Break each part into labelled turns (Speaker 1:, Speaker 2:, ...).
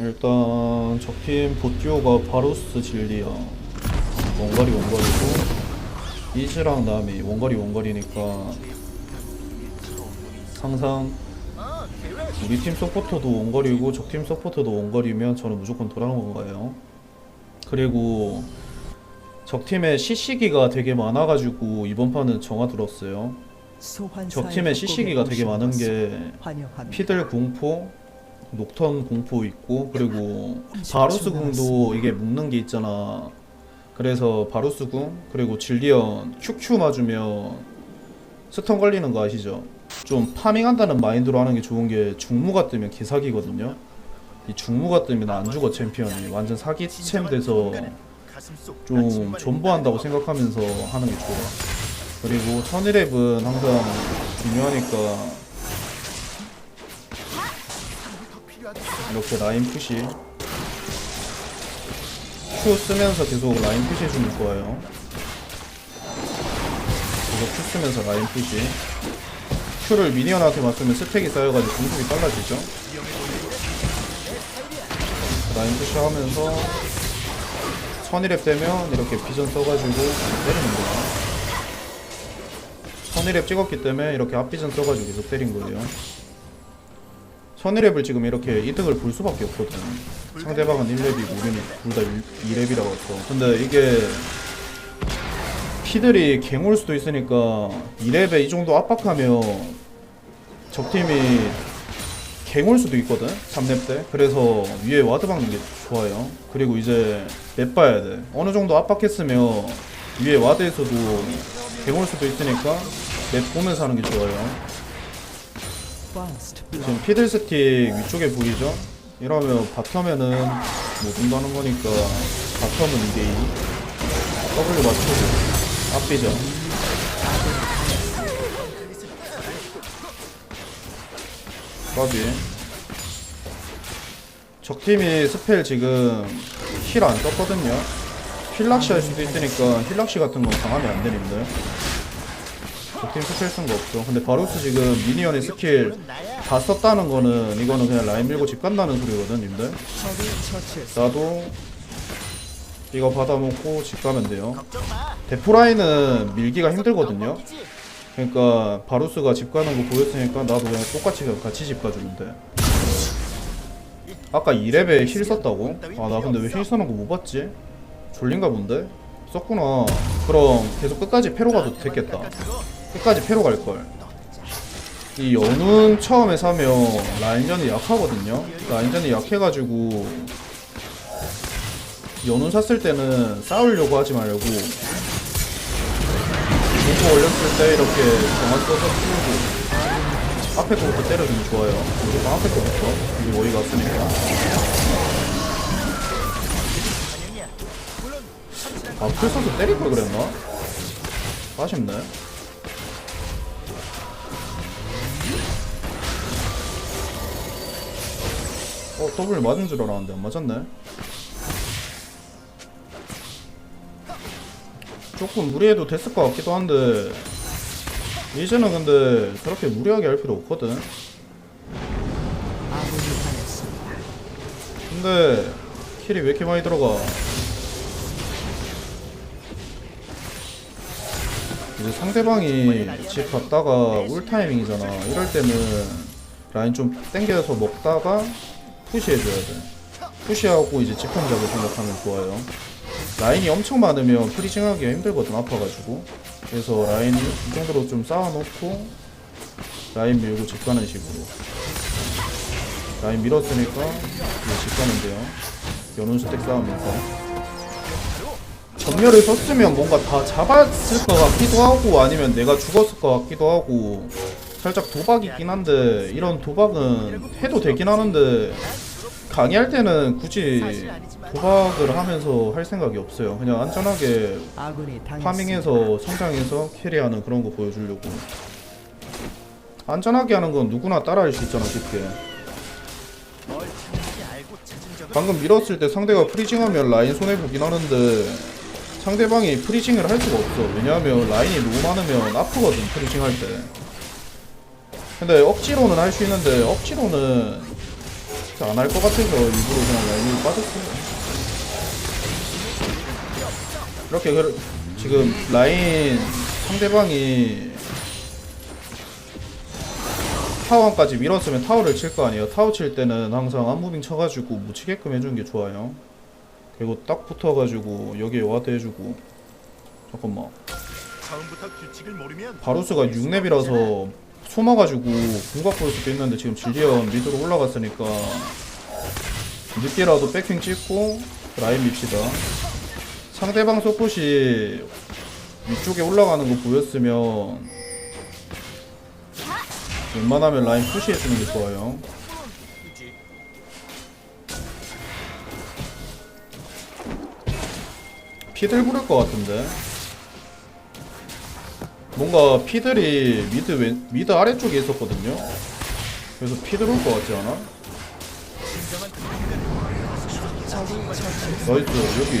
Speaker 1: 일단 적팀 보티오가 바루스 질리아 원거리 원거리고 이즈랑 남이 원거리 원거리니까 항상 우리 팀 서포터도 원거리고 적팀 서포터도 원거리면 저는 무조건 돌아오는 건가요. 그리고 적팀에 CC기가 되게 많아가지고 이번 판은 정화 들었어요. 적팀에 CC기가 되게 많은 게 피들 공포, 녹턴 공포 있고 그리고 바루스 궁도 이게 묶는 게 있잖아. 그래서 바루스 궁 그리고 질리언 큐큐 맞으면 스턴 걸리는 거 아시죠? 좀 파밍한다는 마인드로 하는 게 좋은 게 중무가 뜨면 개사기거든요. 이 중무가 뜨면 안 죽어 챔피언이 완전 사기 챔 돼서 좀 존버한다고 생각하면서 하는 게 좋아. 그리고 천일랩은 항상 중요하니까 이렇게 라인 푸시. Q 쓰면서 계속 라인 푸시 해주면 좋아요. 계속 Q 쓰면서 라인 푸시. Q를 미니언한테 맞으면 스택이 쌓여가지고 공속이 빨라지죠? 라인 푸시 하면서 천일랩 되면 이렇게 비전 써가지고 때리는 거야 선의랩 찍었기 때문에 이렇게 앞비전 써가지고 계속 때린 거예요. 선의랩을 지금 이렇게 이득을 볼 수밖에 없거든. 상대방은 1랩이고 우리는 둘 다 2랩이라고 했어. 근데 이게 피들이 갱올 수도 있으니까 2랩에 이 정도 압박하면 적팀이 갱올 수도 있거든 3렙 때 그래서 위에 와드 박는 게 좋아요 그리고 이제 맵 봐야 돼 어느 정도 압박했으면 위에 와드에서도 갱올 수도 있으니까 맵 보면서 하는 게 좋아요 지금 피들 스틱 위쪽에 보이죠? 이러면 바텀에는 못 온다는 거니까 바텀은 2대2 W 맞추고 앞비죠. 까비. 적팀이 스펠 지금 힐안 떴거든요. 힐락시 할 수도 있으니까 힐락시 같은 건 당하면 안 되는데 적팀 스펠 쓴거 없죠. 근데 바루스 지금 미니언의 스킬 다 썼다는 거는 이거는 그냥 라인 밀고 집 간다는 소리거든 님들. 나도 이거 받아먹고 집 가면 돼요. 데프라인은 밀기가 힘들거든요. 그러니까 바루스가 집 가는 거 보였으니까 나도 그냥 똑같이 같이 집 가주면 돼 아까 2렙에 힐 썼다고? 아 나 근데 왜힐 써는 거 못 봤지? 졸린가 본데? 썼구나. 그럼 계속 끝까지 패로 가도 됐겠다 끝까지 패로 갈걸. 이 연운 처음에 사면 라인전이 약하거든요. 라인전이 약해가지고 연운 샀을 때는 싸우려고 하지 말고 공포 올렸을 때 이렇게 정한 써서 풀고 앞에 거부터 때려주면 좋아요. 무조건 앞에 거부터. 이게 워이가 없으니까. 아 풀서서 때릴 걸 그랬나? 아쉽네 어 W 맞은 줄 알았는데 안 맞았네. 조금 무리해도 됐을 것 같기도 한데 이제는 근데 저렇게 무리하게 할 필요 없거든. 근데 킬이 왜 이렇게 많이 들어가? 이제 상대방이 집 갔다가 울 타이밍이잖아. 이럴 때는 라인 좀 땡겨서 먹다가 푸시해줘야 돼. 푸시하고 이제 잡을 생각하면 좋아요. 라인이 엄청 많으면 프리징하기가 힘들거든 아파가지고. 그래서 라인 이 정도로 좀 쌓아놓고 라인 밀고 집 가는 식으로. 라인 밀었으니까 이제 집 가면 돼요. 연운 스택 쌓으면서. 전멸을 썼으면 뭔가 다 잡았을 것 같기도 하고 아니면 내가 죽었을 것 같기도 하고 살짝 도박이긴 한데 이런 도박은 해도 되긴 하는데 강의할 때는 굳이 도박을 하면서 할 생각이 없어요. 그냥 안전하게 파밍해서 성장해서 캐리하는 그런 거 보여주려고. 안전하게 하는 건 누구나 따라할 수 있잖아 쉽게. 방금 밀었을 때 상대가 프리징하면 라인 손해 보긴 하는데 상대방이 프리징을 할 수가 없어. 왜냐하면 라인이 너무 많으면 아프거든 프리징 할 때. 근데 억지로는 할 수 있는데 억지로는 안 할 것 같아서 일부러 그냥 라인을 빠졌어요. 이렇게 그, 지금 라인 상대방이 타워까지 밀었으면 타워를 칠 거 아니에요. 타워 칠 때는 항상 안무빙 쳐가지고 못 치게끔 해주는 게 좋아요. 그리고 딱 붙어가지고 여기에 와드 해주고 잠깐만 바루스가 6렙이라서 숨어가지고 궁각 볼 수도 있는데 지금 질리언 미드로 올라갔으니까 늦게라도 백킹 찍고 라인 밉시다. 상대방 소풋이 위쪽에 올라가는 거 보였으면 웬만하면 라인 푸시해주는 게 좋아요. 피들 부를 것 같은데 뭔가 피들이 미드 왼 미드 아래쪽에 있었거든요. 그래서 피들 올 것 같지 않아? 나이스 여기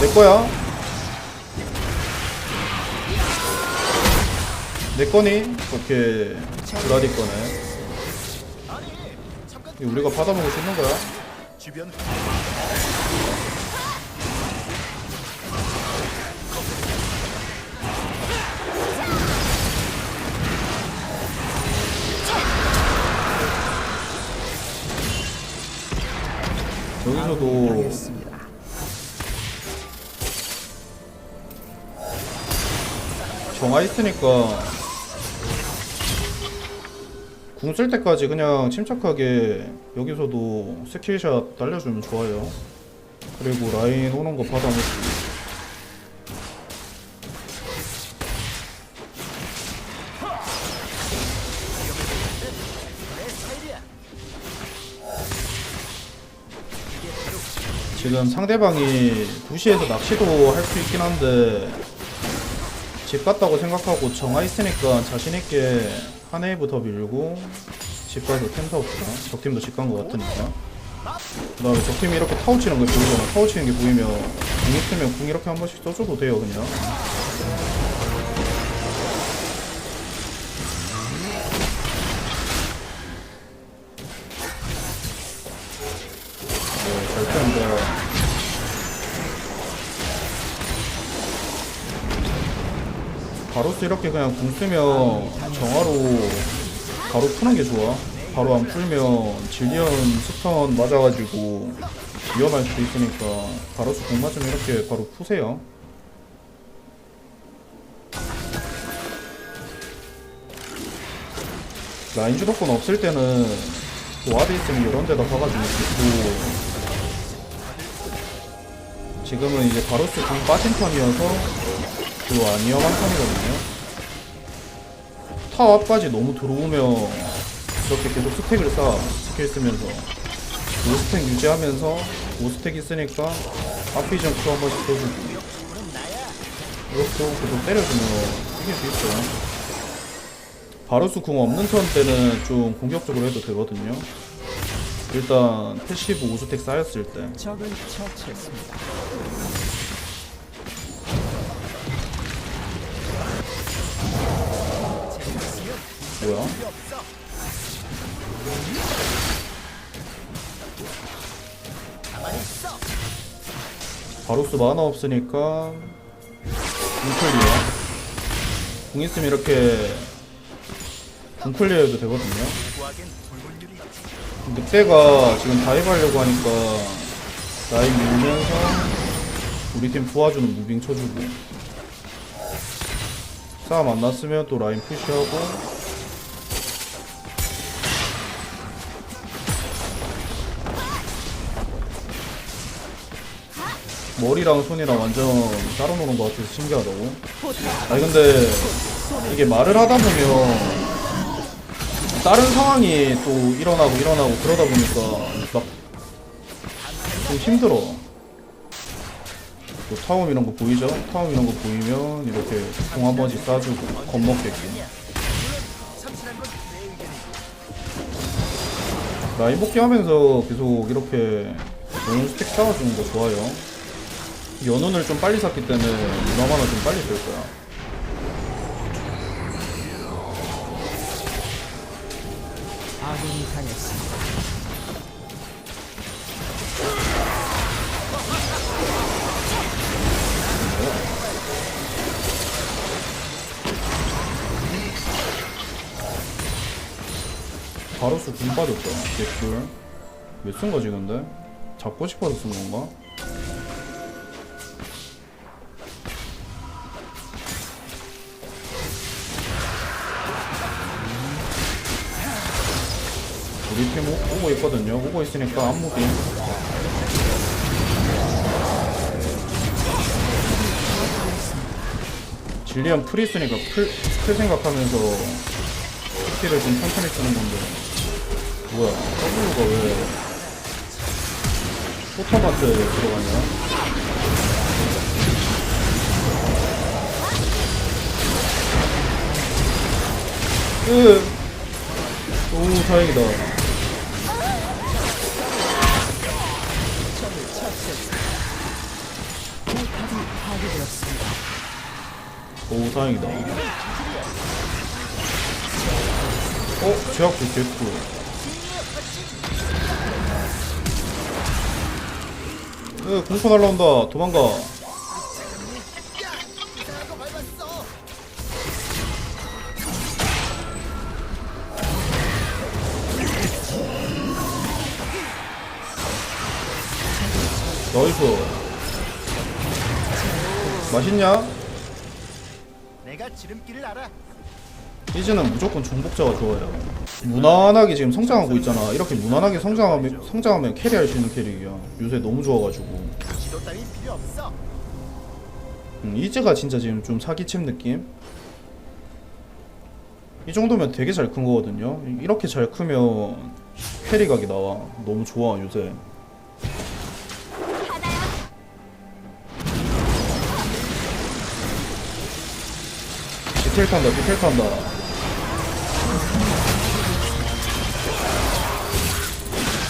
Speaker 1: 내 거야. 내 거니? 오케이 블라디 거네. 우리가 받아먹을 수 있는 거야? 여기서도 정화 있으니까 궁 쓸 때까지 그냥 침착하게 여기서도 스킬샷 날려주면 좋아요. 그리고 라인 오는 거 받아먹고 지금 상대방이 부시에서 낚시도 할 수 있긴 한데 집 갔다고 생각하고 정화 있으니까 자신있게 한 웨이브 더 밀고 집 가서 템 사옵시다 적팀도 집간거 같으니까. 그 다음에 적팀이 이렇게 타워 치는 거 보이잖아. 타워 치는 게 보이면 궁 있으면 궁 이렇게 한 번씩 써줘도 돼요 그냥 바로스 이렇게 그냥 궁 쓰면 정화로 바로 푸는 게 좋아. 바로 안 풀면 질리언 스턴 맞아가지고 위험할 수도 있으니까 바로스 궁 맞으면 이렇게 바로 푸세요. 라인 주도권 없을 때는 와드 있으면 이런 데다 가가지고 붙고 지금은 이제 바로스 궁 빠진 턴이어서 별로 안 위험한 턴이거든요. 타워 앞까지 너무 들어오면 이렇게 계속 스택을 쌓아 스킬 쓰면서 5스택 유지하면서 5스택 있으니까 아피전 큐한 번씩 써주고 이것도 계속 때려주면 이길 수 있어요. 바로스 궁 없는 턴 때는 좀 공격적으로 해도 되거든요. 일단 패시브 5스택 쌓였을 때
Speaker 2: 적을 처치했습니다.
Speaker 1: 뭐야? 바로스 만화 없으니까 궁클리어 궁 있으면 이렇게 궁클리어 해도 되거든요 늑대가 지금 다이브하려고 하니까 라인 밀면서 우리 팀 도와주는 무빙 쳐주고 싸움 안 났으면 또 라인 푸시하고 머리랑 손이랑 완전 따로 노는 것 같아서 신기하다고 아니 근데 이게 말을 하다 보면 다른 상황이 또 일어나고 일어나고 그러다 보니까 막 좀 힘들어. 또 타움 이런 거 보이죠? 타움 이런 거 보이면 이렇게 공 한 번씩 쏴주고 겁먹게끔. 라인 복귀 하면서 계속 이렇게 연운 스택 쌓아주는 거 좋아요. 연운을 좀 빨리 샀기 때문에 누나마나 좀 빨리 쓸 거야.
Speaker 2: 아군이 당했습니다.
Speaker 1: 바로스 군 빠졌다 개꿀 왜쓴 거지 근데? 잡고 싶어서 쓴 건가? 우리 팀 오- 오고 있거든요. 오고 있으니까 안무비 질리언 풀 있으니까 풀, 풀 생각하면서 스킬을 좀 천천히 쓰는 건데. 뭐야 W가 왜 포터마트에 들어가냐? 으! 너무 다행이다 다행이다 어? 제압도 개꿀 으 공포 날라온다 도망가 나이스 맛있냐?
Speaker 3: 지름길을 알아.
Speaker 1: 이제는 무조건 중복자가 좋아요. 무난하게 지금 성장하고 있잖아. 이렇게 무난하게 성장하면, 성장하면 캐리할 수 있는 캐릭이야. 요새 너무 좋아가지고.
Speaker 3: 지도 따위 필요 없어.
Speaker 1: 음, 이제가 진짜 지금 좀 사기침 느낌? 이 정도면 되게 잘 큰 거거든요. 이렇게 잘 크면 캐리각이 나와. 너무 좋아, 요새. 디테일 탄다, 디테일 탄다.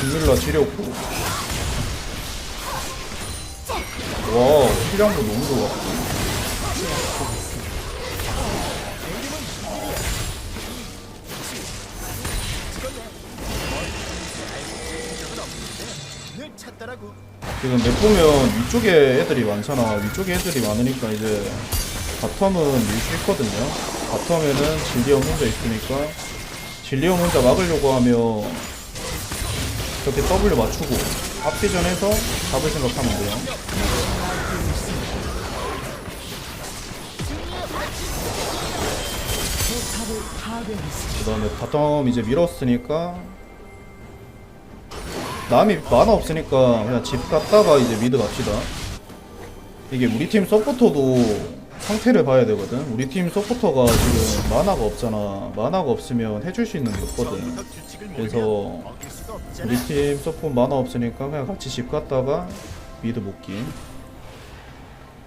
Speaker 1: 비밀라 지렸고. 와, 힐량도 너무 좋아. 지금 맵 보면 위쪽에 애들이 많잖아. 위쪽에 애들이 많으니까 이제 바텀은 밀수 있거든요. 바텀에는 진리엄 혼자 있으니까 진리엄 혼자 막으려고 하면 이렇게 W 맞추고 앞비전해서 잡을 생각하면 돼요. 그 다음에 바텀 이제 밀었으니까 남이 만화 없으니까 그냥 집 갔다가 이제 미드 갑시다 이게 우리 팀 서포터도 상태를 봐야 되거든. 우리 팀 서포터가 지금 만화가 없잖아. 만화가 없으면 해줄 수 있는 게 없거든. 그래서. 우리 팀 서포 만화 없으니까 그냥 같이 집 갔다가 미드 복귀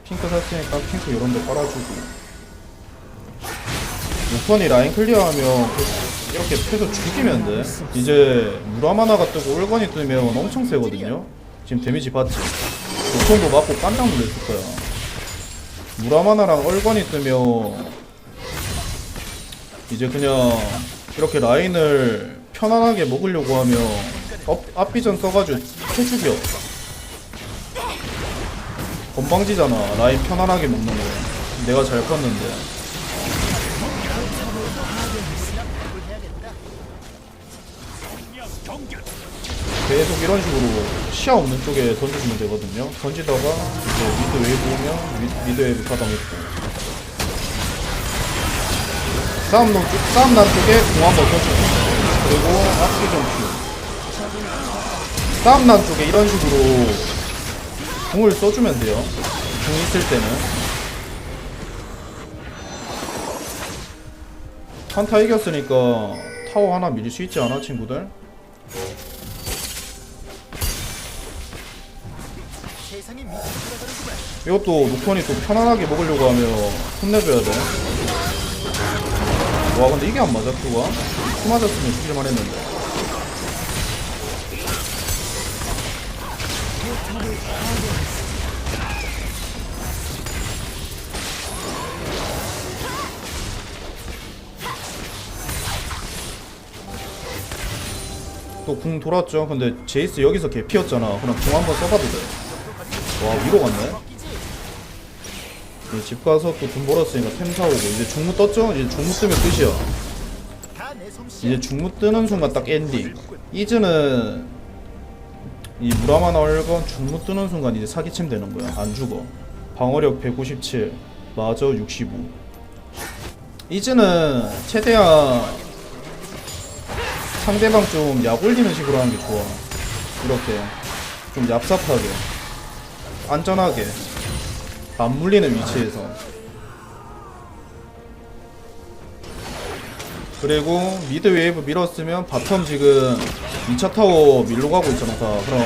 Speaker 1: 핑크 샀으니까 핑크 요런 데 깔아주고. 우선이 라인 클리어하면 그- 이렇게 패서 죽이면 돼. 이제 무라마나가 뜨고 올건이 뜨면 엄청 세거든요. 지금 데미지 봤지. 우선도 맞고 깜짝 놀랐을 거야 무라마나랑 얼건이 뜨면 이제 그냥 이렇게 라인을 편안하게 먹으려고 하면 업, 앞비전 써가지고 해죽여 건방지잖아. 라인 편안하게 먹는 거. 내가 잘 컸는데 이런 식으로 시야 없는 쪽에 던져주면 되거든요. 던지다가 이제 미드 웨이브 오면 미, 미드 웨이브 가당했고 싸움 난 쪽, 싸움 난 쪽에 공 한번 써주고 그리고 앞뒤 점프. 싸움 난 쪽에 이런 식으로 공을 써주면 돼요. 공 있을 때는. 한타 이겼으니까 타워 하나 밀릴 수 있지 않아 친구들? 이것도 노컨이 또 편안하게 먹으려고 하면 혼내줘야 돼. 와 근데 이게 안 맞아 큐가? 큐 맞았으면 죽일만 했는데. 또 궁 돌았죠 근데 제이스 여기서 개피였잖아 그럼 궁 한번 써봐도 돼 와 위로 갔네. 이제 집 가서 또 돈 벌었으니까 템 사오고. 이제 중무 떴죠? 이제 중무 뜨면 끝이야. 이제 중무 뜨는 순간 딱 엔딩. 이즈는 이 무라마나 얼건 중무 뜨는 순간 이제 사기침 되는 거야. 안 죽어. 방어력 157 마저 65 이즈는 최대한 상대방 좀 약 올리는 식으로 하는 게 좋아. 이렇게. 좀 얍삽하게 안전하게 안 물리는 위치에서. 그리고 미드 웨이브 밀었으면 바텀 지금 2차 타워 밀로 가고 있잖아. 다 그럼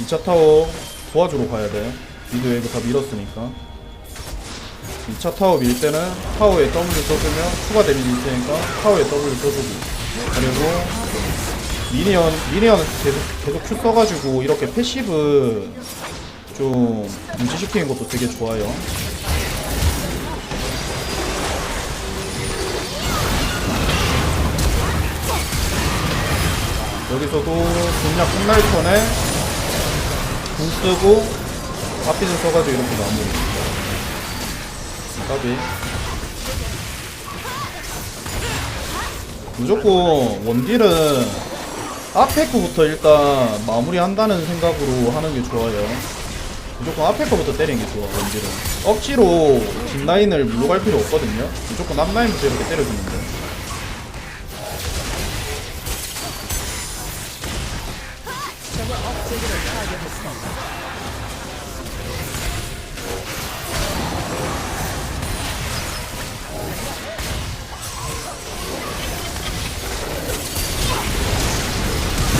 Speaker 1: 2차 타워 도와주러 가야 돼. 미드 웨이브 다 밀었으니까. 2차 타워 밀 때는 타워에 W 써주면 추가 데미지 있으니까 타워에 W 써주고. 그리고 미니언 미니언 계속 계속 Q 써가지고 이렇게 패시브 좀 유지시키는 것도 되게 좋아요. 여기서도 공략 끝날 턴에 궁 쓰고 앞빛을 써가지고 이렇게 마무리. 까비 무조건 원딜은 앞에 거부터 일단 마무리한다는 생각으로 하는 게 좋아요 무조건 앞에 거부터 때리는 게 좋아 원딜은 억지로 뒷라인을 물러갈 필요 없거든요. 무조건 앞라인부터 이렇게
Speaker 2: 파괴했습니다.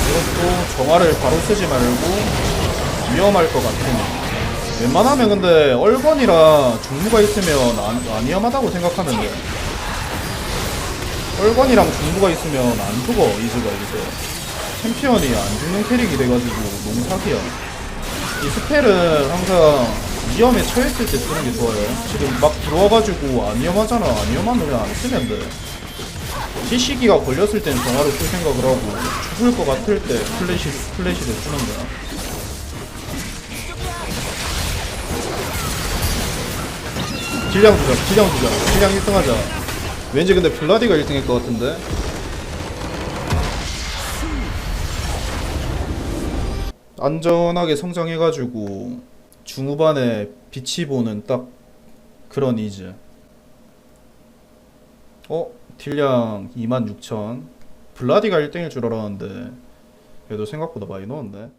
Speaker 1: 이것도 정화를 바로 쓰지 말고 위험할 것 같으니 웬만하면 근데 얼건이라 중무가 있으면 안, 안 위험하다고 생각하면 돼 얼건이랑 중무가 있으면 안 죽어 이즈가 여기서 챔피언이 안 죽는 캐릭이 돼가지고 너무 사기야. 이 스펠은 항상 위험에 처했을 때 쓰는 게 좋아요. 지금 막 들어와가지고 안 위험하잖아. 안 위험하면 그냥 안 쓰면 돼. 시시기가 걸렸을 땐 정화를 쓸 생각을 하고 죽을 것 같을 때 플래시, 플래시를 쓰는 거야 질량 주자 질량 주자 질량 1등 하자 왠지 근데 블라디가 1등 일 것 같은데? 안전하게 성장해가지고 중후반에 빛이 보는 딱 그런 이즈. 어? 딜량 26,000 블라디가 1등일 줄 알았는데 그래도 생각보다 많이 넣었네